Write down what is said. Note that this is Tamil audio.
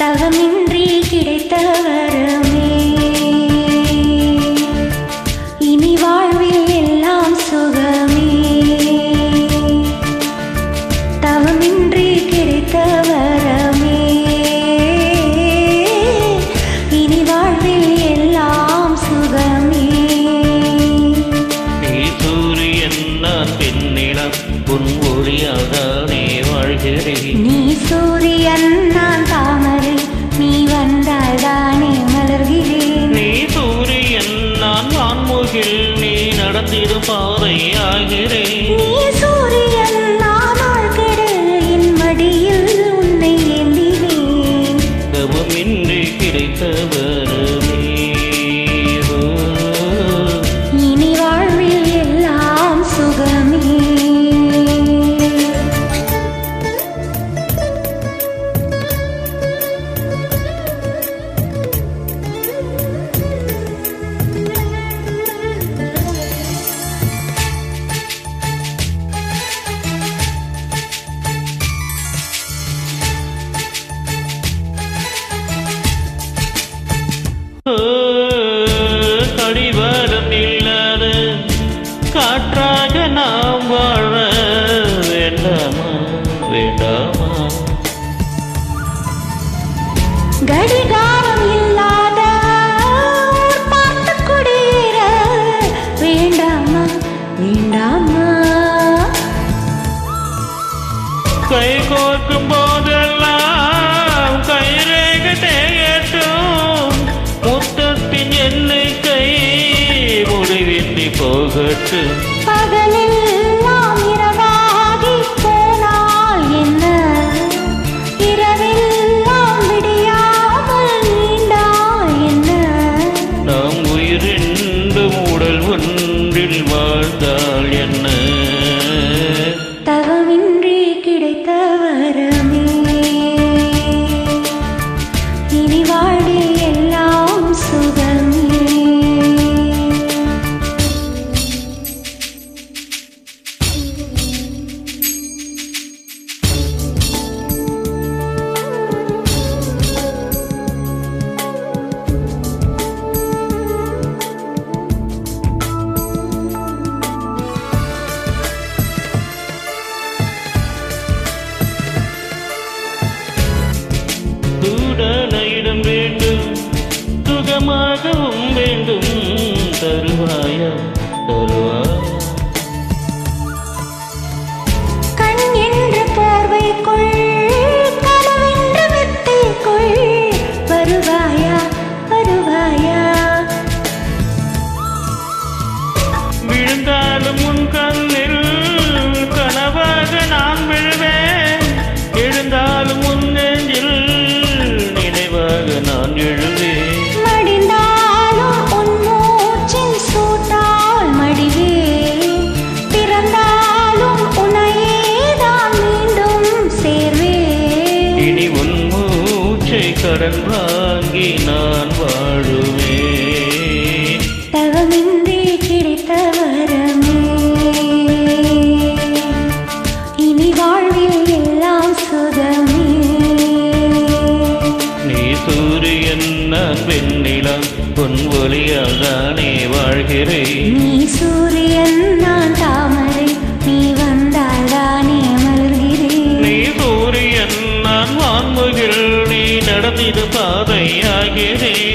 தவமின்றி கிடைத்த வரமே இனி வாழ்வில் எல்லாம் சுகமே. தவமின்றி கிடைத்த வரமே இனி வாழ்வில் எல்லாம் சுகமே. நீ சூரியன் நான் பெண்ணிடம் உன் ஒளியாதானே வாழ்கிறேன். நீ சூரியன் நான் நடந்திடும் காற்றாக நாம் வாழ வேண்டாமா? வேண்டாமா? கடிகாரம் இல்லாத பார்த்து குடியேற வேண்டாமா? வேண்டாமா? கை கோர்க்கும் போதெல்லாம் போகட்டும். பகலே சுகமாகவும் வேண்டும் தருவாய தருவாயா கண் என்ற போர்வைக்குள் கடன் வாங்கி நான் வாழுவேன் தவமின்றி கிடைத்த வரமே. இனி வாழ்வில் எல்லாம் சுகமே. நீ சூரியன் நான் வெண்ணிலம் பொன் ஒளியால் தானே வாழ்கிறேன். நீ சூரியன் நான் நடந்திடு